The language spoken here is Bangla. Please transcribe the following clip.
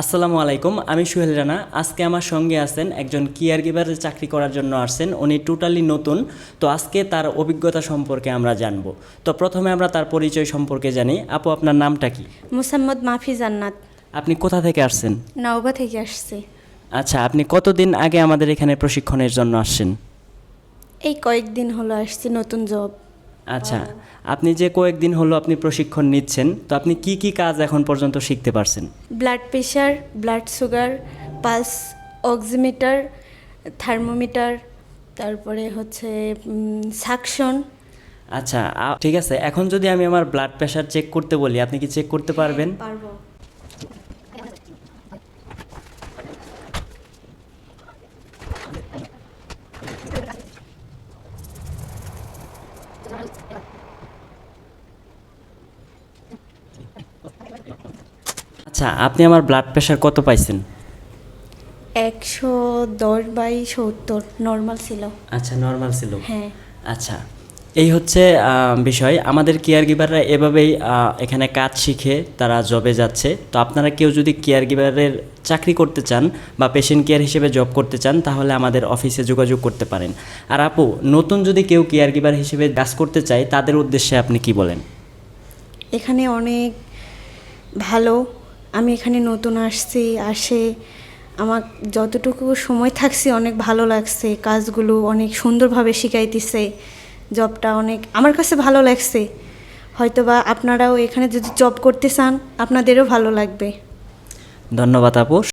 আসসালামু আলাইকুম আমি সুহেল রানা। আজকে আমার সঙ্গে আছেন একজন কেয়ার গিভারের চাকরি করার জন্য আসছেন উনি টোটালি নতুন। তো আজকে তার অভিজ্ঞতা সম্পর্কে আমরা জানব। তো প্রথমে আমরা তার পরিচয় সম্পর্কে জানি। আপু আপনার নামটা কি? মুসাম্মদ মাফি জান্নাত। আপনি কোথা থেকে আসছেন? নওগাঁ থেকে আসছি। আচ্ছা আপনি কতদিন আগে আমাদের এখানে প্রশিক্ষণের জন্য আসছেন? এই কয়েকদিন হলো আসছি নতুন জব। আচ্ছা আপনি যে কয়েকদিন হলো আপনি প্রশিক্ষণ নিচ্ছেন তো আপনি কি কি কাজ এখন পর্যন্ত শিখতে পারছেন? Blood pressure blood sugar pulse oximeter thermometer তারপরে হচ্ছে সাকশন। আচ্ছা ঠিক আছে এখন যদি আমি আমার ব্লাড প্রেশার চেক করতে বলি আপনি কি চেক করতে পারবেন? পারব। আচ্ছা আপনি আমার ব্লাড প্রেশার কত পাইছেন? একশো দশ বাই সত্তর নর্মাল ছিল। আচ্ছা নর্মাল ছিল। হ্যাঁ। আচ্ছা এই হচ্ছে বিষয়। আমাদের কেয়ার গিভাররা এভাবেই এখানে কাজ শিখে তারা জবে যাচ্ছে। তো আপনারা কেউ যদি কেয়ার গিভারের চাকরি করতে চান বা পেশেন্ট কেয়ার হিসেবে জব করতে চান, তাহলে আমাদের অফিসে যোগাযোগ করতে পারেন। আর আপু, নতুন যদি কেউ কেয়ার গিভার হিসেবে কাজ করতে চায়, তাদের উদ্দেশ্যে আপনি কি বলেন? এখানে অনেক ভালো। আমি এখানে নতুন আসছি, আসে আমার যতটুকু সময় থাকছি, অনেক ভালো লাগছে। কাজগুলো অনেক সুন্দরভাবে শিখাইতেছে। জবটা অনেক, আমার কাছে ভালো লাগছে। হয়তো বা আপনারাও এখানে যদি জব করতে চান, আপনাদেরও ভালো লাগবে। ধন্যবাদ আপু।